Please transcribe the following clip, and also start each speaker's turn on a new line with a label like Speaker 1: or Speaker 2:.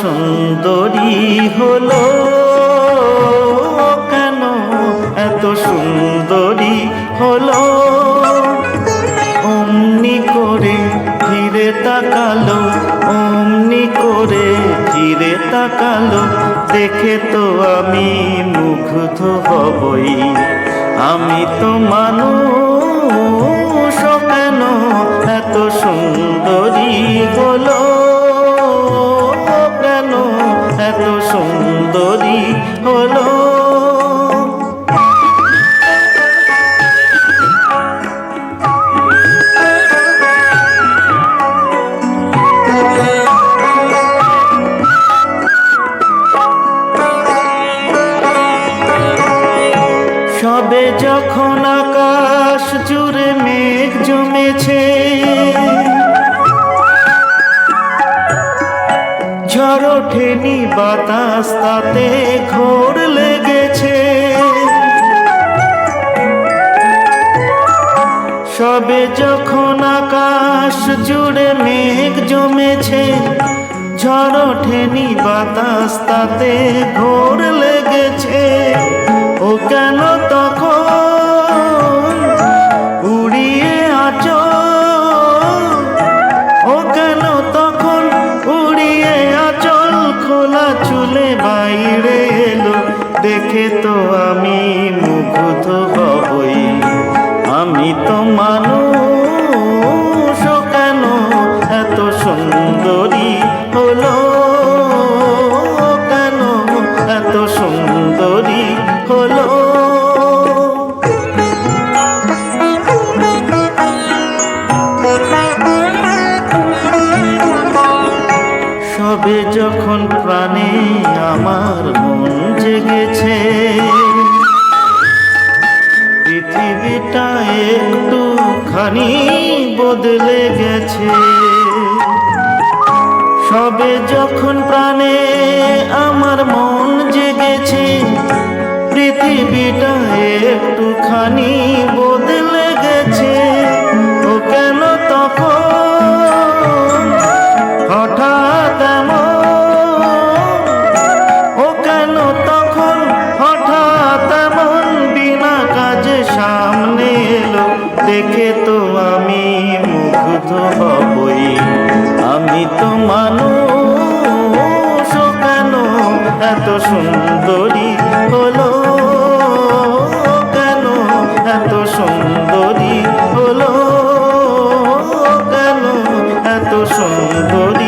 Speaker 1: সুন্দরী হলো। কেন এত সুন্দরী হলো? অমনি করে ফিরে তাকালো, অমনি করে ফিরে তাকালো। দেখে তো আমি মুগ্ধ হবই। আমি তো মানুষ কেন এত সুন্দরী সুন্দরী হলো। সবে যখন আকাশ জুড়ে মেঘ জমেছে ঝড় বাতাস, তাতে ঘোর লেগেছে। সবে যখন আকাশ জুড়ে মেঘ জমেছে, ঝড় ওঠেনি বাতাস, তাতে ঘোর লেগেছে। ও কেন তখন দেখে তো সবে যখন প্রাণে আমার মন জেগেছে, পৃথিবীটা একটু খানি বদলে গেছে। সবে যখন প্রাণে আমার মন জেগেছে, পৃথিবীটা একটুখানি বদলে দেখে তো আমি মুগ্ধ হবই। আমি তো মানুষ কেন এত সুন্দরী হলো? কেন এত সুন্দরী হলো? কেন এত সুন্দরী